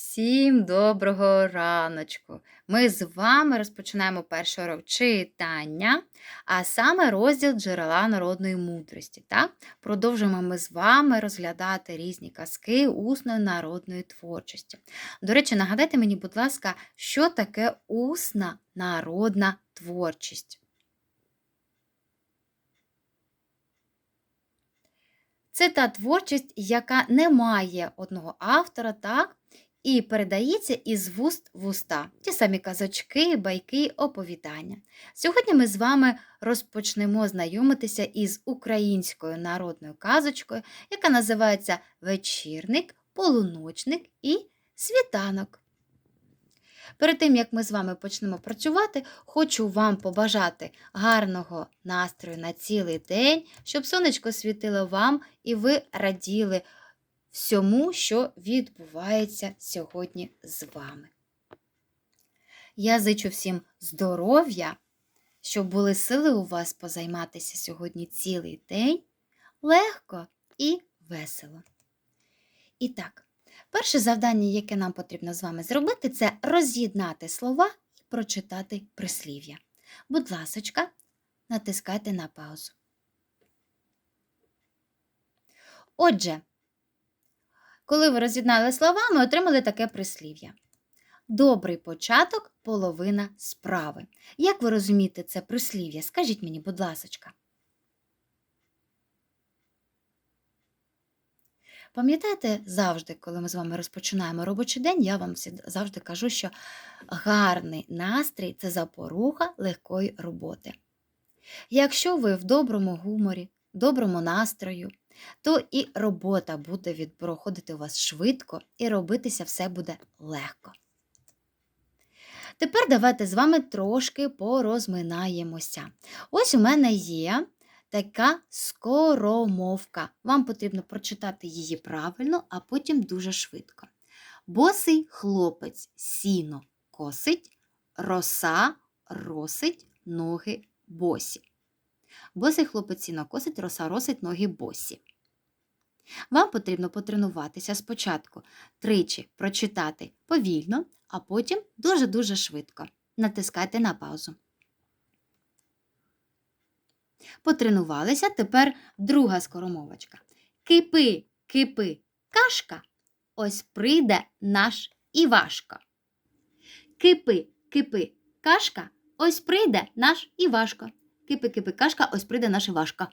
Всім доброго раночку! Ми з вами розпочинаємо перший урок читання, а саме розділ джерела народної мудрості. Так? Продовжуємо ми з вами розглядати різні казки усної народної творчості. До речі, нагадайте мені, будь ласка, що таке усна народна творчість? Це та творчість, яка не має одного автора, так? І передається із вуст в уста. Ті самі казочки, байки, оповідання. Сьогодні ми з вами розпочнемо знайомитися із українською народною казочкою, яка називається Вечірник, полуночник і світанок. Перед тим, як ми з вами почнемо працювати, хочу вам побажати гарного настрою на цілий день, щоб сонечко світило вам і ви раділи всьому, що відбувається сьогодні з вами. Я зичу всім здоров'я, щоб були сили у вас позайматися сьогодні цілий день легко і весело. І так, перше завдання, яке нам потрібно з вами зробити, це роз'єднати слова і прочитати прислів'я. Будь ласочка, натискайте на паузу. Отже, коли ви роз'єднали слова, ми отримали таке прислів'я. Добрий початок половина справи. Як ви розумієте це прислів'я? Скажіть мені, будь ласочка. Пам'ятаєте, завжди, коли ми з вами розпочинаємо робочий день, я вам завжди кажу, що гарний настрій це запоруха легкої роботи. Якщо ви в доброму гуморі, доброму настрою, то і робота буде проходити у вас швидко, і робитися все буде легко. Тепер давайте з вами трошки порозминаємося. Ось у мене є така скоромовка. Вам потрібно прочитати її правильно, а потім дуже швидко. Босий хлопець сіно косить, роса росить ноги босі. Босий хлопець сіно косить, роса росить ноги босі. Вам потрібно потренуватися спочатку тричі прочитати повільно, а потім дуже-дуже швидко. Натискайте на паузу. Потренувалися тепер друга скоромовочка. Кипи, кипи, кашка. Ось прийде наш Івашко. Кипи, кипи, кашка. Ось прийде наш Івашко. Кипи, кипи, кашка, ось прийде наш Івашко.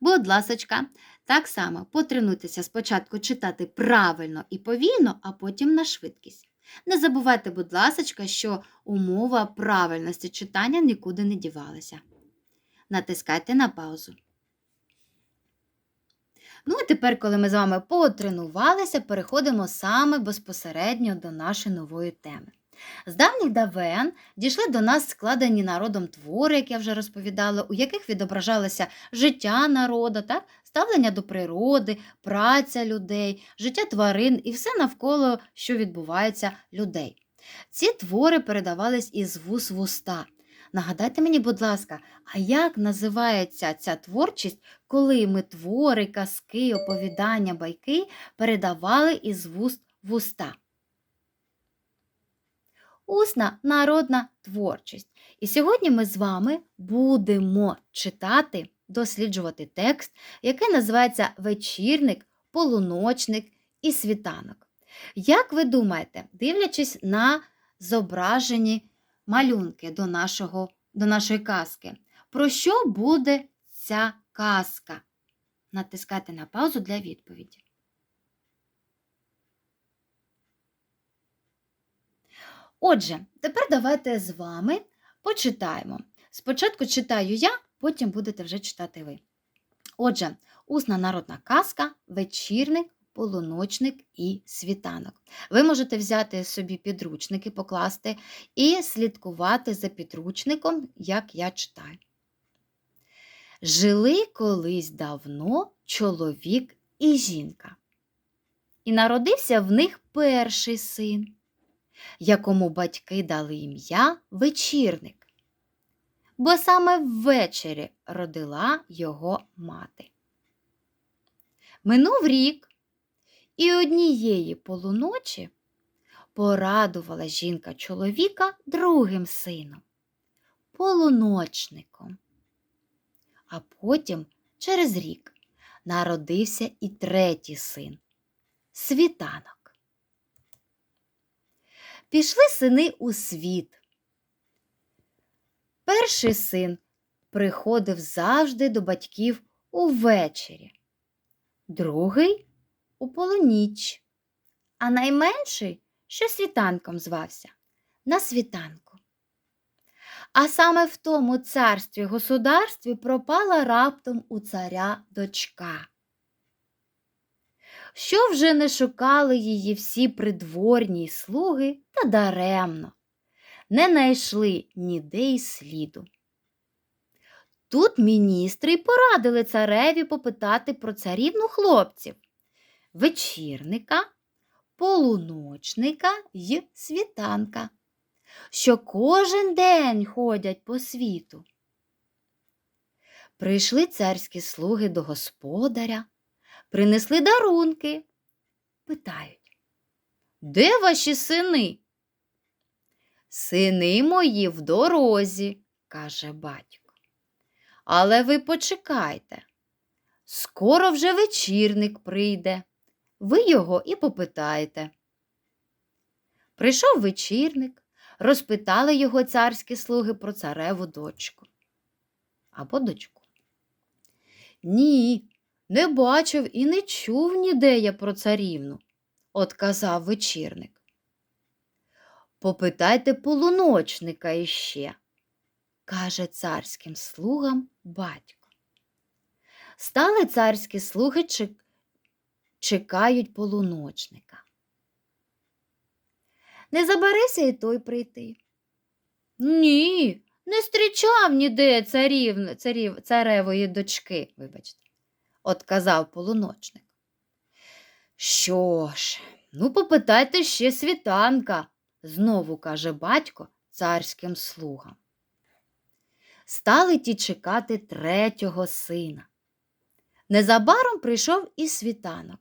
Будь ласочка, так само потренуйтеся спочатку читати правильно і повільно, а потім на швидкість. Не забувайте, будь ласочка, що умова правильності читання нікуди не дівалася. Натискайте на паузу. Ну і тепер, коли ми з вами потренувалися, переходимо саме безпосередньо до нашої нової теми. З давніх давен дійшли до нас складені народом твори, як я вже розповідала, у яких відображалося життя народу, так? Ставлення до природи, праця людей, життя тварин і все навколо, що відбувається людей. Ці твори передавались із вуз в уста. Нагадайте мені, будь ласка, а як називається ця творчість, коли ми твори, казки, оповідання, байки передавали із вуст в уста? Усна народна творчість. І сьогодні ми з вами будемо читати, досліджувати текст, який називається Вечірник, полуночник і світанок. Як ви думаєте, дивлячись на зображені малюнки до, нашого, до нашої казки, про що буде ця казка? Натискайте на паузу для відповіді. Отже, тепер давайте з вами почитаємо. Спочатку читаю я, потім будете вже читати ви. Отже, усна народна казка, вечірник, полуночник і світанок. Ви можете взяти собі підручники, покласти і слідкувати за підручником, як я читаю. Жили колись давно чоловік і жінка. І народився в них перший син якому батьки дали ім'я вечірник, бо саме ввечері родила його мати. Минув рік, і однієї полуночі порадувала жінка чоловіка другим сином, полуночником. А потім, через рік, народився і третій син світанок. Пішли сини у світ. Перший син приходив завжди до батьків увечері, другий у полуніч, а найменший, що світанком звався, на світанку. А саме в тому царстві государстві пропала раптом у царя дочка. Що вже не шукали її всі придворні слуги, та даремно, не найшли ніде й сліду. Тут міністри й порадили цареві попитати про царівну хлопців вечірника, полуночника й світанка, що кожен день ходять по світу. Прийшли царські слуги до господаря, принесли дарунки. Питають, де ваші сини? Сини мої в дорозі, каже батько. Але ви почекайте. Скоро вже вечірник прийде. Ви його і попитаєте. Прийшов вечірник, розпитали його царські слуги про цареву дочку. Або дочку. Ні, не бачив і не чув ніде я про царівну, отказав вечірник. Попитайте полуночника іще, каже царським слугам батько. Стали царські слуги чек- чекають полуночника. Не забереся і той прийти. Ні, не зустрічав ніде царів, царів, царевої дочки, вибачте, отказав полуночник. Що ж, ну попитайте ще світанка, знову каже батько царським слугам. Стали ті чекати третього сина. Незабаром прийшов і світанок.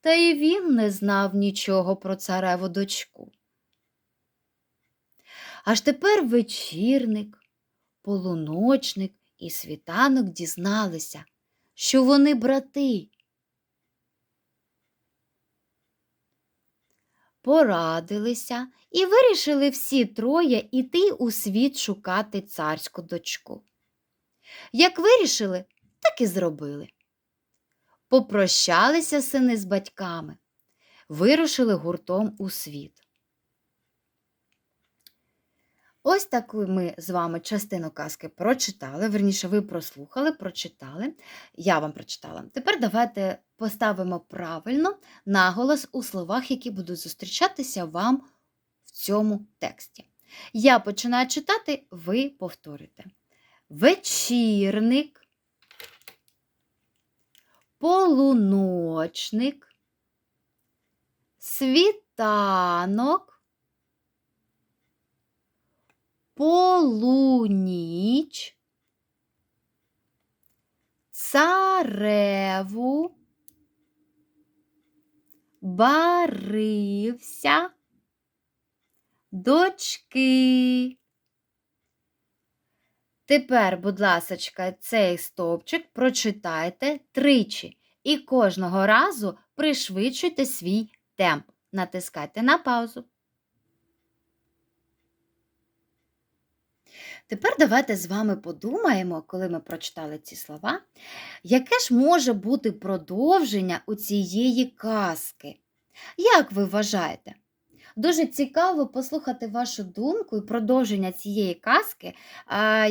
Та й він не знав нічого про цареву дочку. Аж тепер вечірник, полуночник і світанок дізналися, що вони брати. Порадилися і вирішили всі троє іти у світ шукати царську дочку. Як вирішили, так і зробили. Попрощалися сини з батьками, вирушили гуртом у світ. Ось таку ми з вами частину казки прочитали. Верніше, ви прослухали, прочитали. Я вам прочитала. Тепер давайте поставимо правильно наголос у словах, які будуть зустрічатися вам в цьому тексті. Я починаю читати, ви повторюєте. Вечірник, полуночник, світанок, полуніч, цареву, барився, дочки. Тепер, будь ласочка, цей стовпчик прочитайте тричі і кожного разу пришвидшуйте свій темп. Натискайте на паузу. Тепер давайте з вами подумаємо, коли ми прочитали ці слова, яке ж може бути продовження у цієї казки? Як ви вважаєте? Дуже цікаво послухати вашу думку і продовження цієї казки,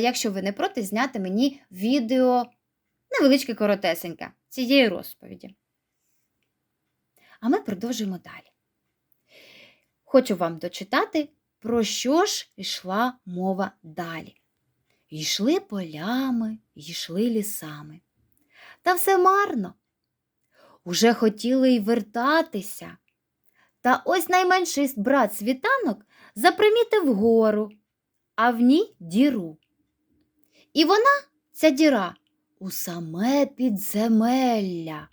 якщо ви не проти, зняти мені відео невеличке коротесеньке цієї розповіді. А ми продовжуємо далі. Хочу вам дочитати, про що ж йшла мова далі. Йшли полями, йшли лісами. Та все марно. Уже хотіли й вертатися. Та ось найменший брат світанок запримітив гору, а в ній діру. І вона, ця діра, у саме підземелля.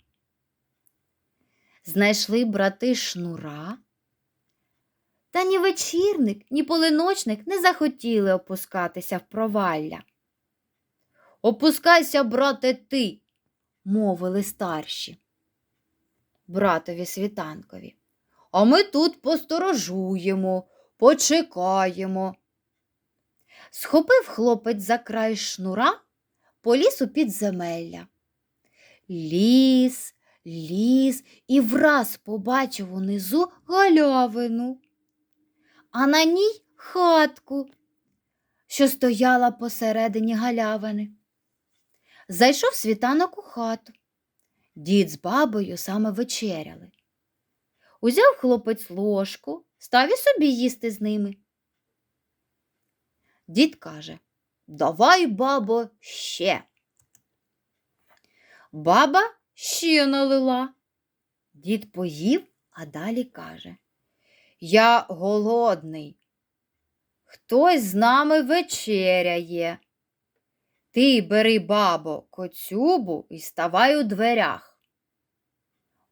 Знайшли брати шнура, Та ні вечірник, ні полиночник не захотіли опускатися в провалля. Опускайся, брате, ти, мовили старші. Братові світанкові. А ми тут посторожуємо, почекаємо. Схопив хлопець за край шнура, поліз у підземелля. Ліс, ліс і враз побачив унизу галявину, а на ній хатку, що стояла посередині галявини. Зайшов світанок у хату. Дід з бабою саме вечеряли. Узяв хлопець ложку, став і собі їсти з ними. Дід каже Давай, бабо, ще. Баба ще налила. Дід поїв, а далі каже Я голодний. Хтось з нами вечеряє. Ти бери, бабо, коцюбу і ставай у дверях.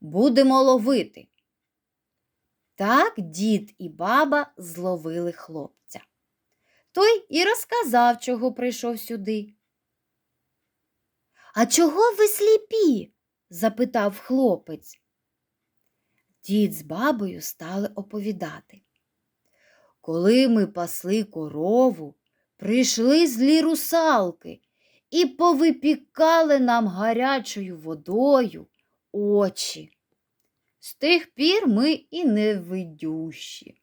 Будемо ловити. Так дід і баба зловили хлопця. Той і розказав, чого прийшов сюди. А чого ви сліпі? запитав хлопець. Дід з бабою стали оповідати. Коли ми пасли корову, прийшли злі русалки і повипікали нам гарячою водою очі. З тих пір ми і невидющі.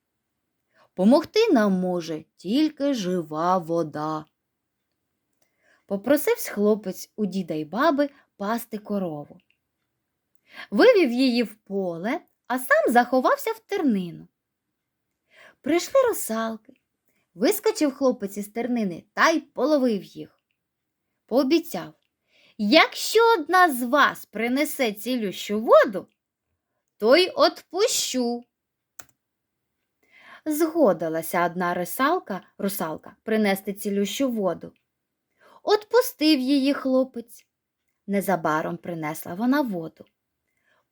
Помогти нам може тільки жива вода. Попросився хлопець у діда й баби пасти корову. Вивів її в поле, а сам заховався в тернину. Прийшли русалки. Вискочив хлопець із тернини та й половив їх. Пообіцяв, якщо одна з вас принесе цілющу воду, то й отпущу. Згодилася одна русалка, русалка принести цілющу воду. Отпустив її хлопець. Незабаром принесла вона воду.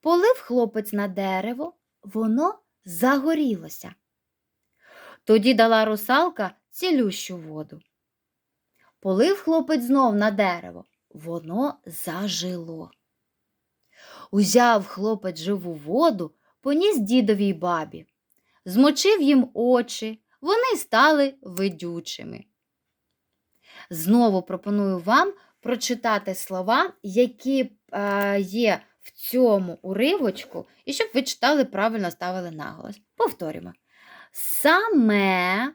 Полив хлопець на дерево, воно загорілося. Тоді дала русалка цілющу воду. Полив хлопець знов на дерево, воно зажило. Узяв хлопець живу воду, поніс дідовій бабі, змочив їм очі, вони стали видючими. Знову пропоную вам прочитати слова, які е, є в цьому уривочку, і щоб ви читали правильно ставили наголос. Повторюємо. Саме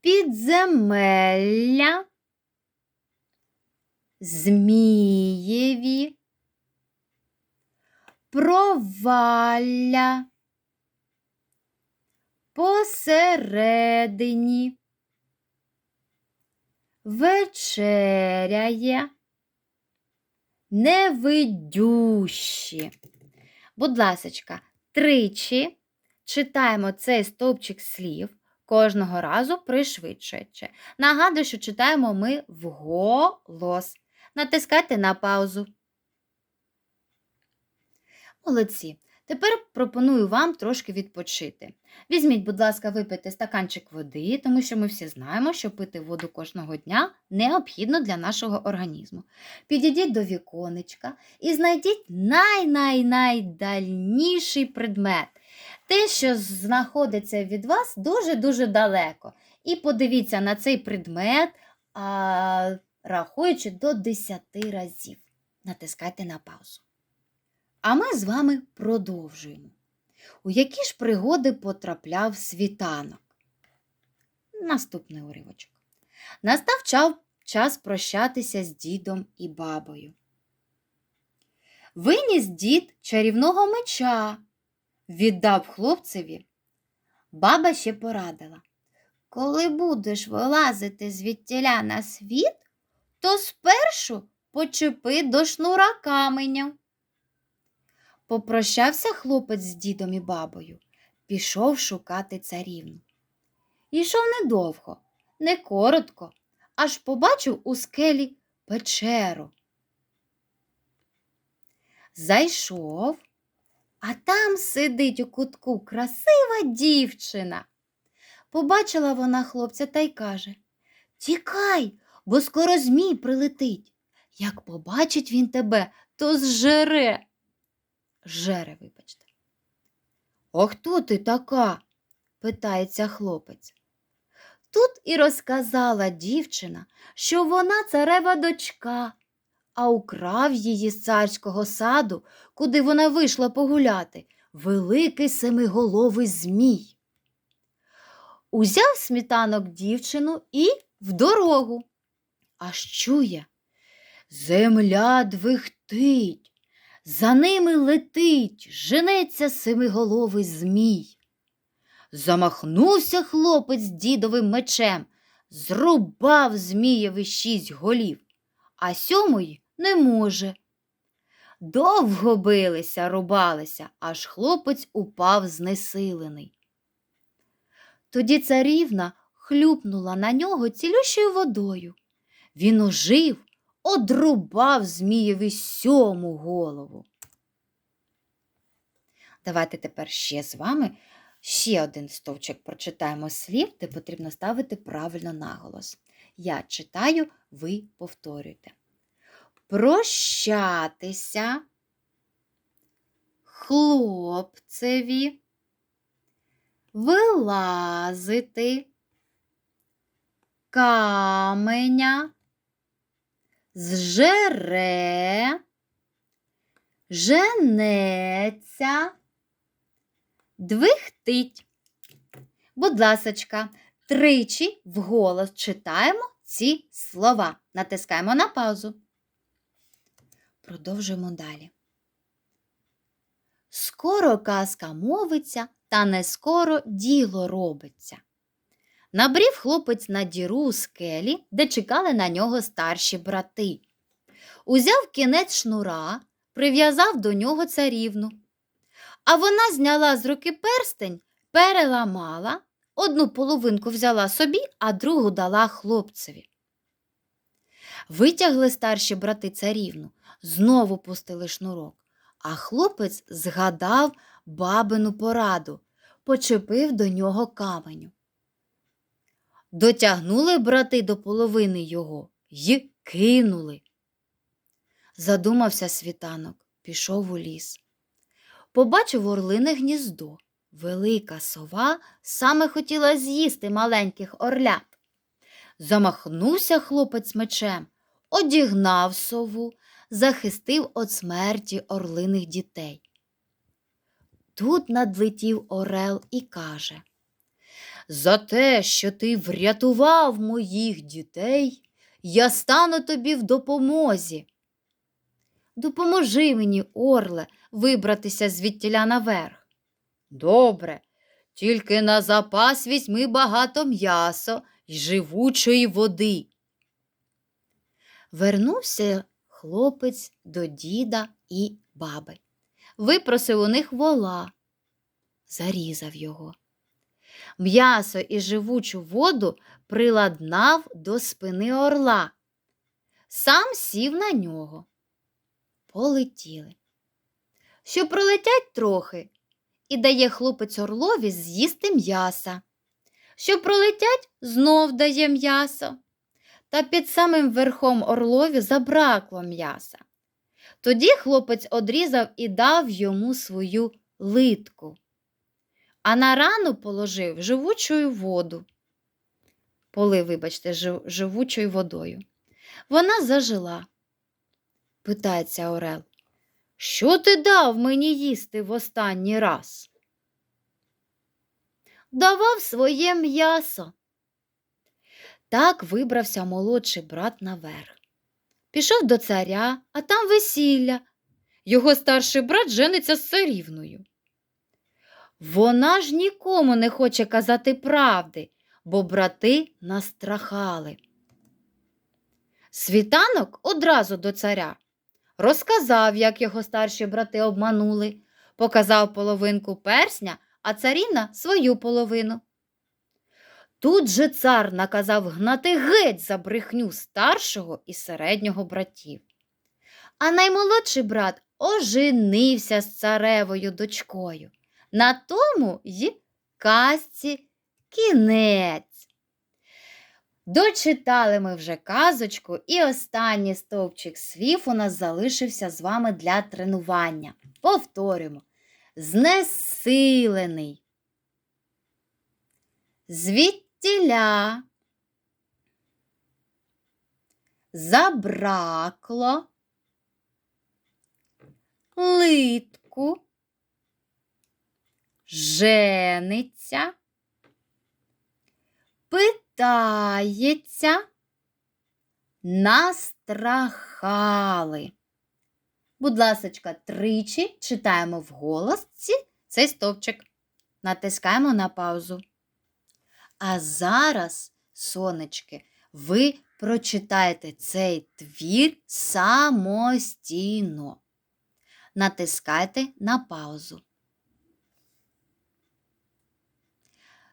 підземелля, змієві, провалля, посередині, вечеряє, невидющі. Будь ласочка, тричі читаємо цей стовпчик слів кожного разу пришвидшуючи. Нагадую, що читаємо ми вголос. Натискайте на паузу. Молодці. Тепер пропоную вам трошки відпочити. Візьміть, будь ласка, випийте стаканчик води, тому що ми всі знаємо, що пити воду кожного дня необхідно для нашого організму. Підійдіть до віконечка і знайдіть най-най-найдальніший предмет. Те, що знаходиться від вас дуже-дуже далеко. І подивіться на цей предмет, а, рахуючи до 10 разів. Натискайте на паузу. А ми з вами продовжуємо. У які ж пригоди потрапляв світанок? Наступний уривочок. Настав час прощатися з дідом і бабою. Виніс дід чарівного меча, віддав хлопцеві. Баба ще порадила. Коли будеш вилазити звідтіля на світ, то спершу почепи до шнура каменя. Попрощався хлопець з дідом і бабою, пішов шукати царівну. Йшов недовго, не коротко, аж побачив у скелі печеру. Зайшов, А там сидить у кутку красива дівчина. Побачила вона хлопця та й каже Тікай, бо скоро змій прилетить. Як побачить він тебе, то зжере. Жере, вибачте. А хто ти така? питається хлопець. Тут і розказала дівчина, що вона царева дочка, а украв її з царського саду, куди вона вийшла погуляти, великий семиголовий змій. Узяв смітанок дівчину і в дорогу. Аж чує, земля двихтить, за ними летить, женеться семиголовий змій. Замахнувся хлопець дідовим мечем, зрубав змієві шість голів, а сьомої не може. Довго билися, рубалися, аж хлопець упав знесилений. Тоді царівна хлюпнула на нього цілющою водою. Він ожив, одрубав Змієві сьому голову. Давайте тепер ще з вами ще один стовчик прочитаємо слів, де потрібно ставити правильно наголос. Я читаю, ви повторюйте. Прощатися хлопцеві, вилазити, каменя, зжере, женеться, двихтить. Будь ласочка, тричі вголос читаємо ці слова. Натискаємо на паузу. Продовжуємо далі. Скоро казка мовиться, та не скоро діло робиться. Набрів хлопець на діру у скелі, де чекали на нього старші брати. Узяв кінець шнура, прив'язав до нього царівну. А вона зняла з руки перстень, переламала, одну половинку взяла собі, а другу дала хлопцеві. Витягли старші брати царівну, знову пустили шнурок, а хлопець згадав бабину пораду, почепив до нього каменю. Дотягнули брати до половини його й кинули. Задумався світанок, пішов у ліс. Побачив орлине гніздо. Велика сова саме хотіла з'їсти маленьких орлят. Замахнувся хлопець мечем, одігнав сову, захистив від смерті орлиних дітей. Тут надлетів орел і каже За те, що ти врятував моїх дітей, я стану тобі в допомозі. Допоможи мені, орле, вибратися звідтіля наверх. Добре, тільки на запас візьми багато м'ясо й живучої води. Вернувся хлопець до діда і баби. Випросив у них вола, зарізав його. М'ясо і живучу воду приладнав до спини орла. Сам сів на нього. Полетіли. Що пролетять трохи, і дає хлопець орлові з'їсти м'яса. Що пролетять, знов дає м'ясо. Та під самим верхом орлові забракло м'яса. Тоді хлопець одрізав і дав йому свою литку, а на рану положив живучою воду. Полив, вибачте, жив, живучою водою. Вона зажила. Питається Орел. Що ти дав мені їсти в останній раз? Давав своє м'ясо. Так вибрався молодший брат наверх. Пішов до царя, а там весілля. Його старший брат жениться з царівною. Вона ж нікому не хоче казати правди, бо брати настрахали. Світанок одразу до царя. Розказав, як його старші брати обманули, показав половинку персня, а царівна свою половину. Тут же цар наказав гнати геть за брехню старшого і середнього братів. А наймолодший брат оженився з царевою дочкою. На тому й казці кінець. Дочитали ми вже казочку, і останній стовпчик слів у нас залишився з вами для тренування. Повторюємо. Знесилений. Звідтіля. Забракло. Литку. Жениться. Питається. Настрахали. Будь ласочка, тричі читаємо вголос ці- цей стовпчик. Натискаємо на паузу. А зараз, сонечки, ви прочитаєте цей твір самостійно. Натискайте на паузу.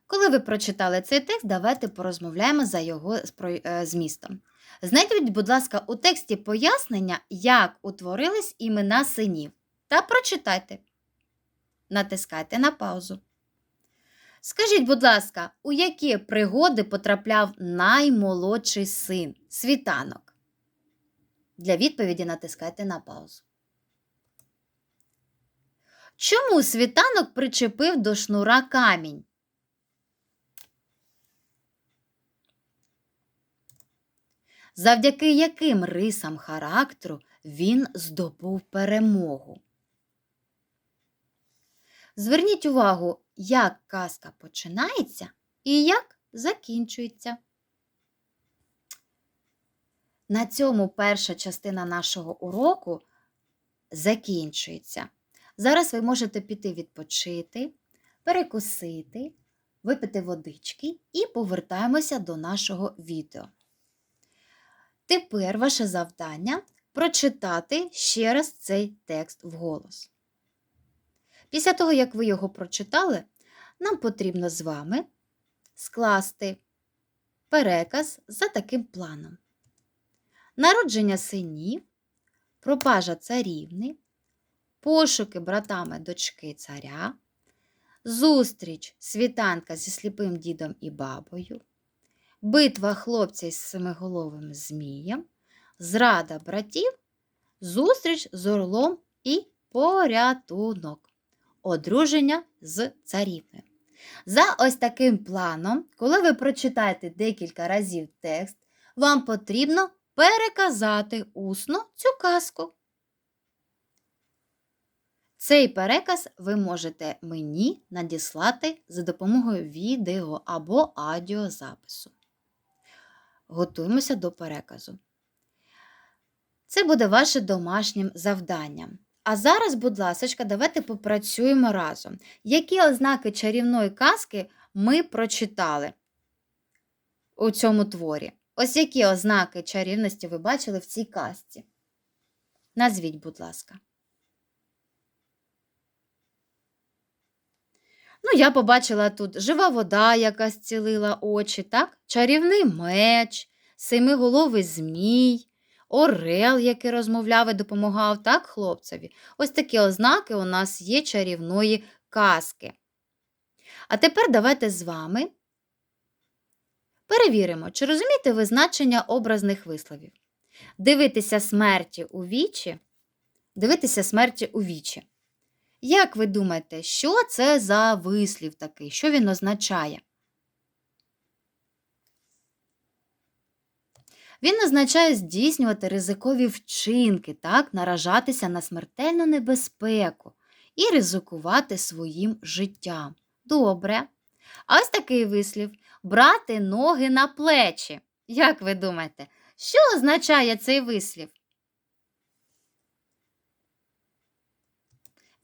Коли ви прочитали цей текст, давайте порозмовляємо за його е, змістом. Знайдіть, будь ласка, у тексті пояснення, як утворились імена синів, та прочитайте. Натискайте на паузу. Скажіть, будь ласка, у які пригоди потрапляв наймолодший син світанок? Для відповіді натискайте на паузу. Чому світанок причепив до шнура камінь? Завдяки яким рисам характеру він здобув перемогу? Зверніть увагу, як казка починається і як закінчується. На цьому перша частина нашого уроку закінчується. Зараз ви можете піти відпочити, перекусити, випити водички і повертаємося до нашого відео. Тепер ваше завдання прочитати ще раз цей текст вголос. Після того, як ви його прочитали, нам потрібно з вами скласти переказ за таким планом: народження синів, пропажа царівни, пошуки братами дочки царя, зустріч світанка зі сліпим дідом і бабою, битва хлопця із семиголовим змієм, зрада братів, зустріч з орлом і порятунок, одруження з царівною. За ось таким планом, коли ви прочитаєте декілька разів текст, вам потрібно переказати усно цю казку. Цей переказ ви можете мені надіслати за допомогою відео або аудіозапису. Готуємося до переказу. Це буде ваше домашнім завданням. А зараз, будь ласка, давайте попрацюємо разом. Які ознаки чарівної казки ми прочитали у цьому творі? Ось які ознаки чарівності ви бачили в цій казці? Назвіть, будь ласка. Ну, я побачила тут жива вода, яка зцілила очі, так? чарівний меч, семиголовий змій, орел, який розмовляв і допомагав так хлопцеві. Ось такі ознаки у нас є чарівної казки. А тепер давайте з вами перевіримо, чи розумієте ви значення образних висловів. Дивитися смерті у вічі, дивитися смерті у вічі. Як ви думаєте, що це за вислів такий? Що він означає? Він означає здійснювати ризикові вчинки, так, наражатися на смертельну небезпеку і ризикувати своїм життям. Добре. А ось такий вислів брати ноги на плечі. Як ви думаєте, що означає цей вислів?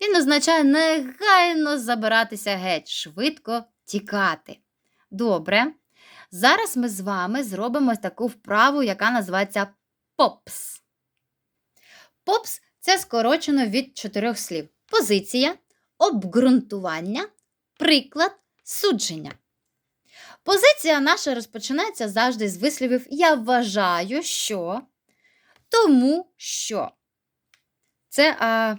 Він означає негайно забиратися геть, швидко тікати. Добре. Зараз ми з вами зробимо таку вправу, яка називається попс. Попс це скорочено від чотирьох слів: позиція, обґрунтування, приклад, судження. Позиція наша розпочинається завжди з вислівів Я вважаю, що, тому що. Це, а,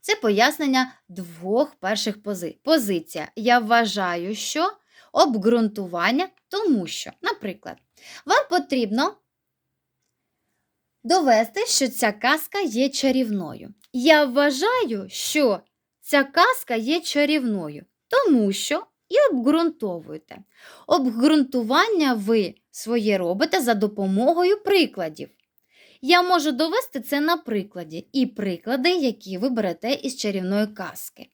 це пояснення двох перших пози. Позиція. Я вважаю, що обґрунтування, тому що, наприклад, вам потрібно довести, що ця казка є чарівною. Я вважаю, що ця казка є чарівною, тому що і обґрунтовуєте. Обґрунтування ви своє робите за допомогою прикладів. Я можу довести це на прикладі і приклади, які ви берете із чарівної казки.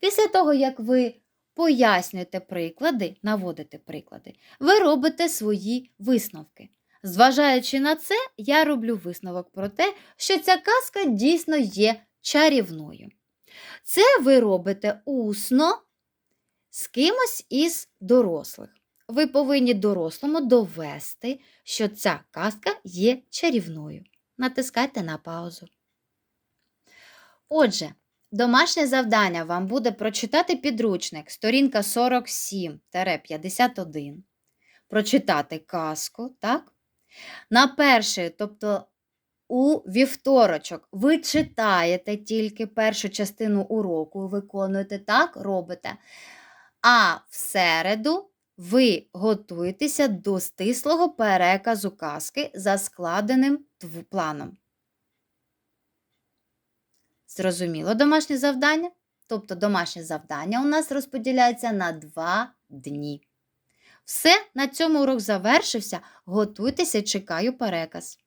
Після того, як ви пояснюєте приклади, наводите приклади, ви робите свої висновки. Зважаючи на це, я роблю висновок про те, що ця казка дійсно є чарівною. Це ви робите усно з кимось із дорослих. Ви повинні дорослому довести, що ця казка є чарівною. Натискайте на паузу. Отже, домашнє завдання вам буде прочитати підручник, сторінка 47-51, прочитати казку, так? На перший, тобто у вівторочок, ви читаєте тільки першу частину уроку, виконуєте так, робите. А в середу ви готуєтеся до стислого переказу казки за складеним планом. Зрозуміло домашнє завдання? Тобто домашнє завдання у нас розподіляється на два дні. Все, на цьому урок завершився. Готуйтеся, чекаю переказ.